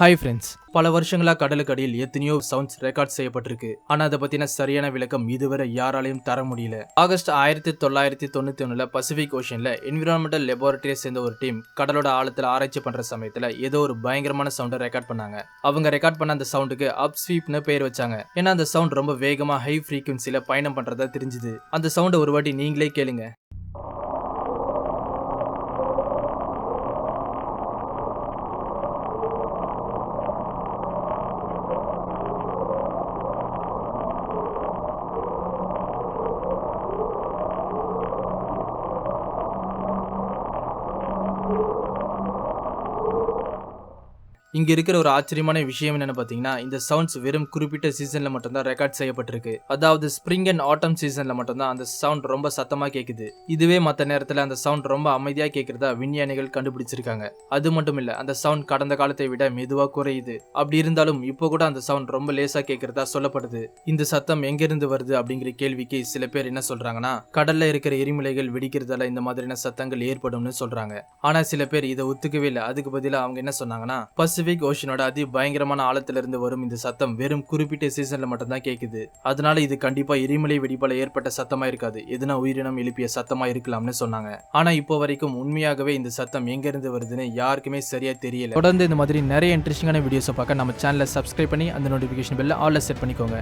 Hi friends பல வருஷங்களா கடலுக்கு அடியில் எத்தனையோ சவுண்ட்ஸ் ரெக்கார்ட் செய்யப்பட்டிருக்கு. ஆனா அதை பத்தின சரியான விளக்கம் இதுவரை யாராலையும் தர முடியல. ஆகஸ்ட் ஆயிரத்தி தொள்ளாயிரத்தி தொண்ணூத்தி ஒண்ணுல பசிபிக் ஓஷன்ல என்விரான்மெண்டல் லெபார்டரியை சேர்ந்த ஒரு டீம் கடலோட ஆழத்துல ஆராய்ச்சி பண்ற சமயத்துல ஏதோ ஒரு பயங்கரமான சவுண்டை ரெக்கார்ட் பண்ணாங்க. அவங்க ரெக்கார்ட் பண்ண அந்த சவுண்டுக்கு அப் ஸ்வீப்னு பேர் வச்சாங்க. ஏன்னா அந்த சவுண்ட் ரொம்ப வேகமா ஹை ஃப்ரீக்வன்சில பயணம் பண்றதா தெரிஞ்சுது. அந்த சவுண்டை ஒரு வாட்டி நீங்களே கேளுங்க. இங்கே இருக்கிற ஒரு ஆச்சரியமான விஷயம் என்னென்னு பார்த்தீங்கன்னா இந்த சவுண்ட்ஸ் வெறும் குறிப்பிட்ட சீசனில் மட்டும்தான் ரெக்கார்ட் செய்யப்பட்டிருக்கு. அதாவது ஸ்ப்ரிங் அண்ட் ஆட்டம் சீசனில் மட்டும்தான் அந்த சவுண்ட் ரொம்ப சத்தமாக கேட்குது இதுவே மற்ற நேரத்தில் அந்த சவுண்ட் ரொம்ப அமைதியாக கேட்குறதா விஞ்ஞானிகள் கண்டுபிடிச்சிருக்காங்க. அது மட்டும் இல்லை அந்த சவுண்ட் கடந்த காலத்தை விட மெதுவாக குறையுது. அப்படி இருந்தாலும் இப்போ கூட அந்த சவுண்ட் ரொம்ப லேசாக கேட்குறதா சொல்லப்படுது. இந்த சத்தம் எங்கேருந்து வருது அப்படிங்கிற கேள்விக்கு சில பேர் என்ன சொல்கிறாங்கன்னா கடலில் இருக்கிற எரிமலைகள் வெடிக்கிறதால இந்த மாதிரியான சத்தங்கள் ஏற்படும்னு சொல்கிறாங்க ஆனால் சில பேர் இதை ஒத்துக்கவே இல்லை. அதுக்கு பதிலாக அவங்க என்ன சொன்னாங்கன்னா பசிபிக் ஓஷனோட அதி பயங்கரமான ஆழத்துல இருந்து வரும் இந்த சத்தம் வெறும் குறிப்பிட்ட சீசன்ல மட்டும்தான் கேட்குது அதனால இது கண்டிப்பா எரிமலை வெடிப்பால ஏற்பட்ட சத்தமா இருக்காது. எதுனா உயிரினம் எழுப்பிய சத்தமா இருக்கலாம்னு சொன்னாங்க. ஆனா இப்போ வரைக்கும் உண்மையாகவே இந்த சத்தம் எங்க இருந்து வருதுன்னு யாருக்குமே சரியா தெரியல. தொடர்ந்து இந்த மாதிரி நிறைய இன்ட்ரெஸ்டிங்கான வீடியோஸை பார்க்க நம்ம சேனலை சப்ஸ்கிரைப் பண்ணி அந்த நோட்டிபிகேஷன் பெல்ல ஆல்ல செட் பண்ணிக்கோங்க.